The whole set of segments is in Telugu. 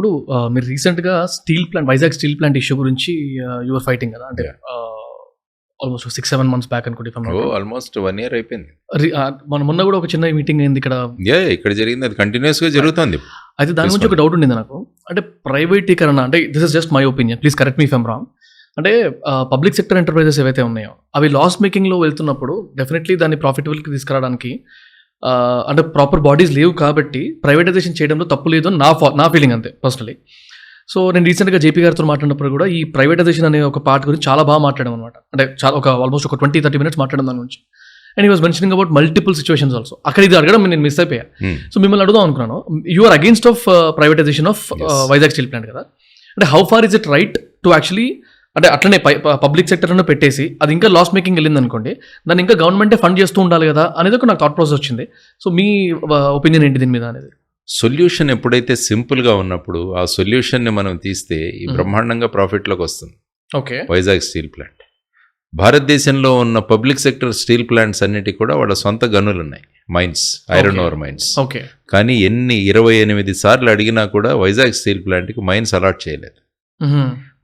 ఇప్పుడు మీరు రీసెంట్గా steel plant Vizag steel plant issue గురించి యువర్ ఫైటింగ్ కదా? అంటే almost six seven months back అనుకుంటే. ఆల్మోస్ట్ వన్ ఇయర్ అయిపోయింది. మన మొన్న కూడా ఒక చిన్న మీటింగ్ అయింది ఇక్కడ. ఏ ఇక్కడ జరిగింది అది కంటిన్యూస్గా జరుగుతుంది. అయితే దాని గురించి ఒక డౌట్ ఉండింది నాకు. అంటే ప్రైవేటీకరణ అంటే this is just my opinion please correct me if I'm wrong అంటే పబ్లిక్ సెక్టర్ ఎంటర్ప్రైజెస్ ఏవైతే ఉన్నాయో అవి లాస్ మేకింగ్లో వెళ్తున్నప్పుడు డెఫినెట్లీ దాన్ని ప్రాఫిటబుల్కి తీసుకురావడానికి అంటే ప్రాపర్ బాడీస్ లేవు కాబట్టి ప్రైవేటైజేషన్ చేయడంలో తప్పు లేదు అని నా నా ఫీలింగ్ అంతే పర్సనలీ సో నేను రీసెంట్గా జేపీ గారితో మాట్లాడినప్పుడు కూడా ఈ ప్రైవేటైజేషన్ అనే ఒక పార్ట్ గురించి చాలా బాగా మాట్లాడాం అనమాట అంటే చాలా ఒక ఆల్మోస్ట్ ఒక ట్వంటీ థర్టీ మినిట్స్ మాట్లాడడం దాని గురించి. అండ్ ఈ was mentioning about multiple situations also అక్కడ ఇది అడగడం నేను మిస్ అయిపోయా. Hmm. సో మిమ్మల్ని అడుగుదాం అనుకున్నాను. You are against of privatization of. Vizag steel plant కదా. అంటే how far is it right to actually అంటే అట్లనే పబ్లిక్ సెక్టర్లో పెట్టేసి అది ఇంకా లాస్ మేకింగ్ వెళ్ళింది అనుకోండి దాన్ని ఇంకా గవర్నమెంటే ఫండ్ చేస్తూ ఉండాలి కదా అనేది ఒక నాకు థాట్ ప్రాసెస్ వచ్చింది. సో మీ ఒపీనియన్ ఏంటి దీని మీద అనేది? సొల్యూషన్ ఎప్పుడైతే సింపుల్గా ఉన్నప్పుడు ఆ సొల్యూషన్ని మనం తీస్తే ఈ. బ్రహ్మాండంగా ప్రాఫిట్లోకి వస్తుంది. ఓకే. Vizag steel plant. భారతదేశంలో ఉన్న పబ్లిక్ సెక్టర్ స్టీల్ ప్లాంట్స్ అన్నిటి కూడా వాళ్ళ సొంత గనులు ఉన్నాయి mines iron. Ore mines. Okay. కానీ ఎన్ని ఇరవై ఎనిమిది సార్లు అడిగినా కూడా వైజాగ్ స్టీల్ ప్లాంట్కి మైన్స్ అలాట్ చేయలేదు.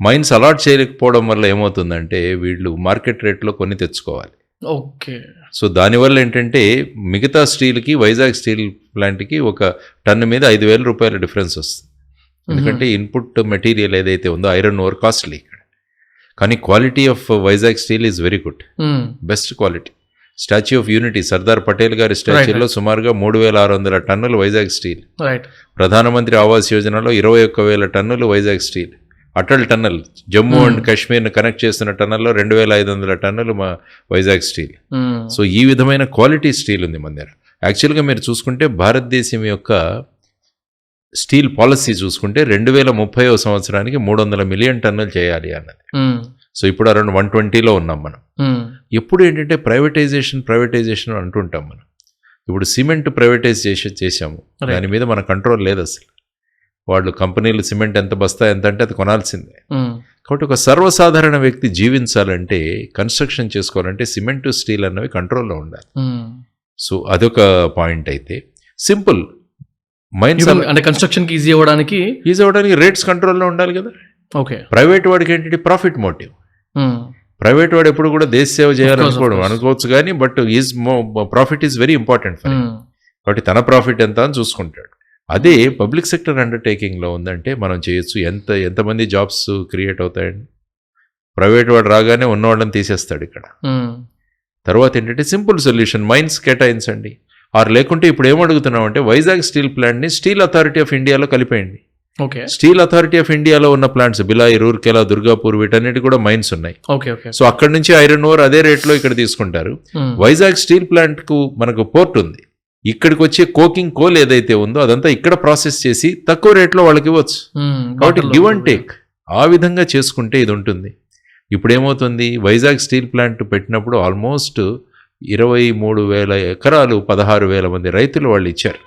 మైన్స్ అలాట్ చేయలేకపోవడం వల్ల ఏమవుతుందంటే వీళ్ళు మార్కెట్ రేట్లో కొన్ని తెచ్చుకోవాలి. ఓకే. సో దానివల్ల ఏంటంటే మిగతా స్టీల్కి వైజాగ్ స్టీల్ ప్లాంట్కి ఒక టన్ను మీద ఐదు వేల రూపాయల డిఫరెన్స్ వస్తుంది. ఎందుకంటే ఇన్పుట్ మెటీరియల్ ఏదైతే ఉందో ఐరన్ ఓవర్ కాస్ట్లీ ఇక్కడ. కానీ quality of Vizag steel is very good. Best quality. Statue of Unity Sardar Patel గారి స్టాచ్యూలో సుమారుగా మూడు వేల ఆరు వందల టన్నులు వైజాగ్ స్టీల్. ప్రధానమంత్రి ఆవాస్ యోజనలో ఇరవై ఒక్క వేల టన్నులు Vizag steel. Atal tunnel Jammu and కాశ్మీర్ను connect చేస్తున్న టన్నల్లో రెండు వేల ఐదు వందల టన్నులు మా వైజాగ్ స్టీల్. సో ఈ విధమైన క్వాలిటీ స్టీల్ ఉంది మన దగ్గర. యాక్చువల్గా మీరు చూసుకుంటే భారతదేశం యొక్క స్టీల్ పాలసీ చూసుకుంటే రెండు వేల ముప్పై సంవత్సరానికి మూడు వందల మిలియన్ టన్నులు చేయాలి అన్నది. సో ఇప్పుడు అరౌండ్ వన్ ట్వంటీలో ఉన్నాం మనం. ఎప్పుడు ఏంటంటే ప్రైవేటైజేషన్ ప్రైవేటైజేషన్ అంటుంటాం మనం. ఇప్పుడు సిమెంట్ ప్రైవేటైజ్ చేసి చేశాము. Right. దాని మీద మన కంట్రోల్ లేదు అసలు. వాళ్ళు కంపెనీలు సిమెంట్ ఎంత బస్తా ఎంత అంటే అది కొనాల్సిందే. కాబట్టి ఒక సర్వసాధారణ వ్యక్తి జీవించాలంటే కన్స్ట్రక్షన్ చేసుకోవాలంటే సిమెంట్ స్టీల్ అన్నవి కంట్రోల్లో ఉండాలి. సో అదొక పాయింట్ అయితే. సింపుల్. అంటే కన్స్ట్రక్షన్కి ఈజీ అవ్వడానికి ఈజీ అవ్వడానికి రేట్స్ కంట్రోల్లో ఉండాలి కదా. ఓకే. ప్రైవేట్ వాడికి ఏంటంటే ప్రాఫిట్ మోటివ్. ప్రైవేట్ వాడు ఎప్పుడు కూడా దేశ సేవ చేయాలనుకోవడం. అనుకోవచ్చు కానీ but is profit is very important for కాబట్టి తన ప్రాఫిట్ ఎంత అని చూసుకుంటాడు. అదే పబ్లిక్ సెక్టర్ అండర్టేకింగ్లో ఉందంటే మనం చేయొచ్చు. ఎంత ఎంతమంది జాబ్స్ క్రియేట్ అవుతాయండి? ప్రైవేట్ వాడు రాగానే ఉన్నవాళ్ళని తీసేస్తాడు ఇక్కడ. తర్వాత ఏంటంటే సింపుల్ సొల్యూషన్ మైన్స్ కేటాయించండి ఆరు లేకుంటే ఇప్పుడు ఏమడుగుతున్నాం అంటే వైజాగ్ స్టీల్ ప్లాంట్ని స్టీల్ అథారిటీ ఆఫ్ ఇండియాలో కలిపేయండి. ఓకే. స్టీల్ అథారిటీ ఆఫ్ ఇండియాలో ఉన్న ప్లాంట్స్ బిలాయి రూర్కెలా దుర్గాపూర్ వీటన్నిటి కూడా మైన్స్ ఉన్నాయి. Okay okay. సో అక్కడి నుంచి ఐరన్ ఓర్ అదే రేట్లో ఇక్కడ తీసుకుంటారు. వైజాగ్ స్టీల్ ప్లాంట్కు మనకు పోర్ట్ ఉంది. ఇక్కడికి వచ్చే కోకింగ్ కోల్ ఏదైతే ఉందో అదంతా ఇక్కడ ప్రాసెస్ చేసి తక్కువ రేట్లో వాళ్ళకి ఇవ్వచ్చు. కాబట్టి గివ్ అండ్ టేక్. ఆ విధంగా చేసుకుంటే ఇది ఉంటుంది. ఇప్పుడు ఏమవుతుంది వైజాగ్ స్టీల్ ప్లాంట్ పెట్టినప్పుడు ఆల్మోస్ట్ ఇరవై మూడు వేల ఎకరాలు పదహారు వేల మంది రైతులు వాళ్ళు ఇచ్చారు.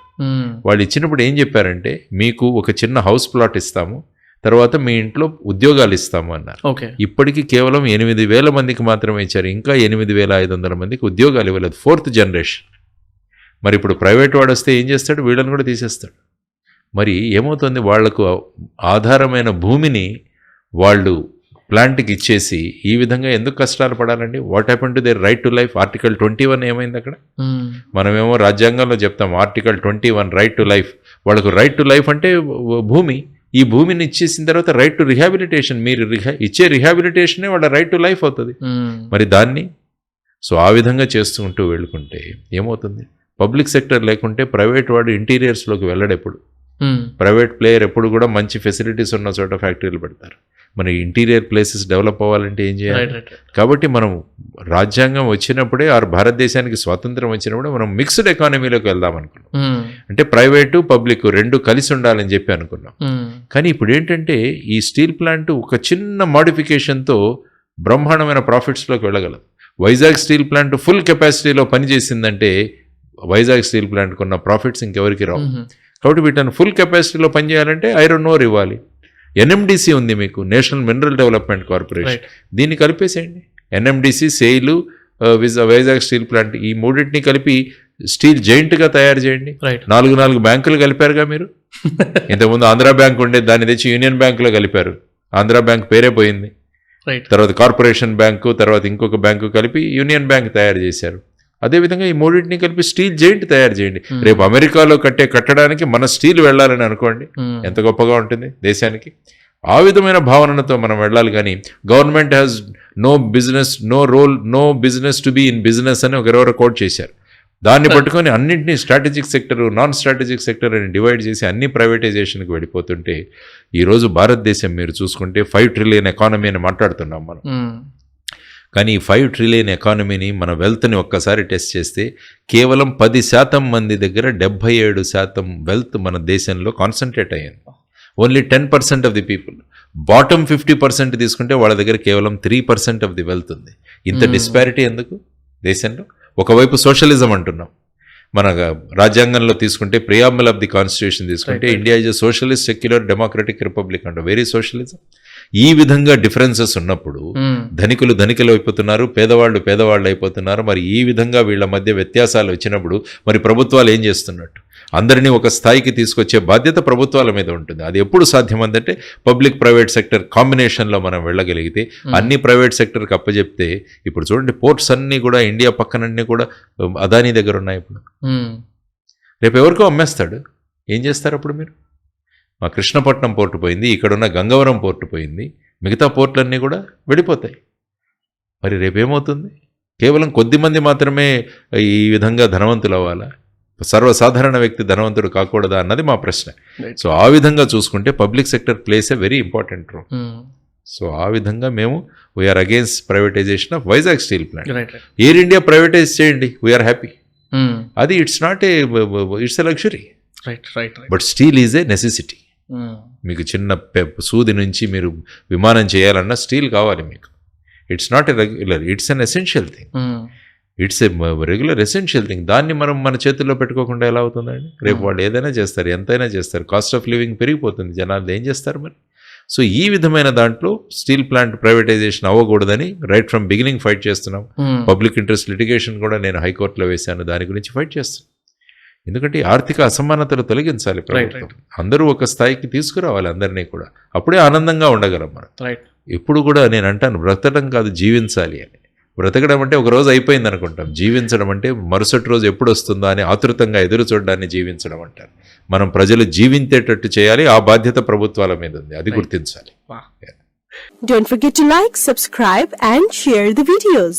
వాళ్ళు ఇచ్చినప్పుడు ఏం చెప్పారంటే మీకు ఒక చిన్న హౌస్ ప్లాట్ ఇస్తాము తర్వాత మీ ఇంట్లో ఉద్యోగాలు ఇస్తాము అన్నారు. ఓకే. ఇప్పటికీ కేవలం ఎనిమిది వేల మందికి మాత్రమే ఇచ్చారు. ఇంకా ఎనిమిది వేల ఐదు వందల మందికి ఉద్యోగాలు ఇవ్వలేదు. Fourth generation. మరి ఇప్పుడు ప్రైవేట్ వాడు వస్తే ఏం చేస్తాడు? వీళ్ళని కూడా తీసేస్తాడు. మరి ఏమవుతుంది? వాళ్ళకు ఆధారమైన భూమిని వాళ్ళు ప్లాంట్కి ఇచ్చేసి ఈ విధంగా ఎందుకు కష్టాలు పడాలండి? What happen to their right to life article twenty one ఏమైంది అక్కడ? మనమేమో రాజ్యాంగంలో చెప్తాం article twenty one right to life వాళ్ళకు రైట్ టు లైఫ్ అంటే భూమి. ఈ భూమిని ఇచ్చేసిన తర్వాత రైట్ టు రిహాబిలిటేషన్ మీరు రిహా ఇచ్చే రిహాబిలిటేషనే వాళ్ళ రైట్ టు లైఫ్ అవుతుంది. మరి దాన్ని సో ఆ విధంగా చేస్తుంటూ వెళ్ళుకుంటే ఏమవుతుంది? పబ్లిక్ సెక్టర్ లేకుంటే ప్రైవేట్ వాడు ఇంటీరియర్స్లోకి వెళ్ళడు ఎప్పుడు. ప్రైవేట్ ప్లేయర్ ఎప్పుడు కూడా మంచి ఫెసిలిటీస్ ఉన్న చోట ఫ్యాక్టరీలు పెడతారు. మన ఇంటీరియర్ ప్లేసెస్ డెవలప్ అవ్వాలంటే ఏం చేయాలి? కాబట్టి మనం రాజ్యాంగం వచ్చినప్పుడే ఆరు భారతదేశానికి స్వాతంత్రం వచ్చినప్పుడే మనం మిక్స్డ్ ఎకానమీలోకి వెళ్దాం అనుకున్నాం. అంటే ప్రైవేటు పబ్లిక్ రెండు కలిసి ఉండాలని చెప్పి అనుకున్నాం. కానీ ఇప్పుడు ఏంటంటే ఈ స్టీల్ ప్లాంట్ ఒక చిన్న మోడిఫికేషన్తో బ్రహ్మాండమైన ప్రాఫిట్స్లోకి వెళ్ళగలదు వైజాగ్ స్టీల్ ప్లాంట్ ఫుల్ కెపాసిటీలో పనిచేసిందంటే వైజాగ్ స్టీల్ ప్లాంట్కి ఉన్న ప్రాఫిట్స్ ఇంకెవరికి రావు. కాబట్టి వీటిని ఫుల్ కెపాసిటీలో పనిచేయాలంటే ఐరన్ ఓర్ ఇవ్వాలి. ఎన్ఎండిసి ఉంది మీకు నేషనల్ మినరల్ డెవలప్మెంట్ కార్పొరేషన్. దీన్ని కలిపేసేయండి. ఎన్ఎండిసి సెయిలు విజ వైజాగ్ స్టీల్ ప్లాంట్ ఈ మూడింటిని కలిపి స్టీల్ జైంట్గా తయారు చేయండి. నాలుగు నాలుగు బ్యాంకులు కలిపారుగా మీరు? ఇంతకుముందు ఆంధ్ర బ్యాంక్ ఉండే దాన్ని తెచ్చి యూనియన్ బ్యాంకులో కలిపారు. ఆంధ్ర బ్యాంక్ పేరే పోయింది. తర్వాత కార్పొరేషన్ బ్యాంకు తర్వాత ఇంకొక బ్యాంకు కలిపి యూనియన్ బ్యాంక్ తయారు చేశారు. అదేవిధంగా ఈ మూడింటిని కలిపి స్టీల్ జైంట్ తయారు చేయండి. రేపు అమెరికాలో కట్టే కట్టడానికి మన స్టీల్ వెళ్ళాలని అనుకోండి. ఎంత గొప్పగా ఉంటుంది దేశానికి. ఆ విధమైన భావనతో మనం వెళ్ళాలి కానీ government has no business no role no business to be in business అని ఒకరెవరో కోట్ చేశారు. దాన్ని పట్టుకొని అన్నింటినీ strategic sector non strategic sector అని డివైడ్ చేసి అన్ని ప్రైవేటైజేషన్కి వెళ్ళిపోతుంటే ఈరోజు భారతదేశం మీరు చూసుకుంటే ఫైవ్ ట్రిలియన్ ఎకానమీ అని మాట్లాడుతున్నాం మనం. కానీ ఈ ఫైవ్ ట్రిలియన్ ఎకానమీని మన వెల్త్ని ఒక్కసారి టెస్ట్ చేస్తే కేవలం పది శాతం మంది దగ్గర డెబ్భై ఏడు శాతం వెల్త్ మన దేశంలో కాన్సన్ట్రేట్ అయ్యింది only ten percent of the people bottom fifty percent తీసుకుంటే వాళ్ళ దగ్గర కేవలం three percent of the wealth ఉంది. ఇంత Hmm. డిస్పారిటీ ఎందుకు? దేశంలో? ఒకవైపు సోషలిజం అంటున్నాం. మన రాజ్యాంగంలో తీసుకుంటే ప్రియామల్ ఆఫ్ ది కాన్స్టిట్యూషన్ తీసుకుంటే. India is a socialist secular democratic republic అంట. వెరీ సోషలిజం ఈ విధంగా డిఫరెన్సెస్ ఉన్నప్పుడు ధనికులు ధనికులు అయిపోతున్నారు పేదవాళ్ళు పేదవాళ్ళు అయిపోతున్నారు. మరి ఈ విధంగా వీళ్ళ మధ్య వ్యత్యాసాలు వచ్చినప్పుడు మరి ప్రభుత్వాలు ఏం చేస్తున్నట్టు? అందరినీ ఒక స్థాయికి తీసుకొచ్చే బాధ్యత ప్రభుత్వాల మీద ఉంటుంది. అది ఎప్పుడు సాధ్యమందంటే పబ్లిక్ ప్రైవేట్ సెక్టర్ కాంబినేషన్లో మనం వెళ్ళగలిగితే అన్ని ప్రైవేట్ సెక్టర్కి అప్పచెప్తే ఇప్పుడు చూడండి పోర్ట్స్ అన్నీ కూడా ఇండియా పక్కనన్నీ కూడా అదానీ దగ్గర ఉన్నాయి ఇప్పుడు. రేపు ఎవరికో అమ్మేస్తాడు. ఏం చేస్తారు అప్పుడు మీరు? మా కృష్ణపట్నం పోర్టు పోయింది ఇక్కడున్న గంగవరం పోర్టు పోయింది మిగతా పోర్టులన్నీ కూడా వెళ్ళిపోతాయి. మరి రేపేమవుతుంది? కేవలం కొద్ది మంది మాత్రమే ఈ విధంగా ధనవంతులు అవ్వాలా? సర్వసాధారణ వ్యక్తి ధనవంతుడు కాకూడదా అన్నది మా ప్రశ్న. సో ఆ విధంగా చూసుకుంటే public sector plays a very important role so ఆ విధంగా మేము we're against privatization of Vizag steel plant. Air India privatize చేయండి వీఆర్ హ్యాపీ. అది it's not a it's a luxury. Right right right but steel is a necessity. మీకు చిన్న సూది నుంచి మీరు విమానం చేయాలన్నా స్టీల్ కావాలి మీకు. It's not a regular it's an essential thing it's a regular essential thing దాన్ని మనం మన చేతుల్లో పెట్టుకోకుండా ఎలా అవుతుందండి? రేపు Hmm. వాళ్ళు ఏదైనా చేస్తారు ఎంతైనా చేస్తారు. కాస్ట్ ఆఫ్ లివింగ్ పెరిగిపోతుంది. జనాలు ఏం చేస్తారు మరి? సో ఈ విధమైన దాంట్లో స్టీల్ ప్లాంట్ ప్రైవేటైజేషన్ అవ్వకూడదని రైట్ ఫ్రమ్ బిగినింగ్ ఫైట్ చేస్తున్నాం. పబ్లిక్ ఇంట్రెస్ట్ లిటిగేషన్ కూడా నేను హైకోర్టులో వేశాను. దాని గురించి ఫైట్ చేస్తాను ఎందుకంటే ఆర్థిక అసమానతలు తొలగించాలి ప్రభుత్వం. అందరూ ఒక స్థాయికి తీసుకురావాలి అందరినీ కూడా. అప్పుడే ఆనందంగా ఉండగలం మనం. రైట్ ఎప్పుడు కూడా నేను అంటాను బ్రతకడం కాదు జీవించాలి అని. బ్రతకడం అంటే ఒక రోజు అయిపోయింది అనుకుంటాం. జీవించడం అంటే మరుసటి రోజు ఎప్పుడు వస్తుందో అని ఆతృతంగా ఎదురు చూడడాన్ని జీవించడం అంటారు. మనం ప్రజలు జీవించేటట్టు చేయాలి ఆ బాధ్యత ప్రభుత్వాల మీద ఉంది. అది. గుర్తించాలి. Don't forget to like, subscribe and share the videos.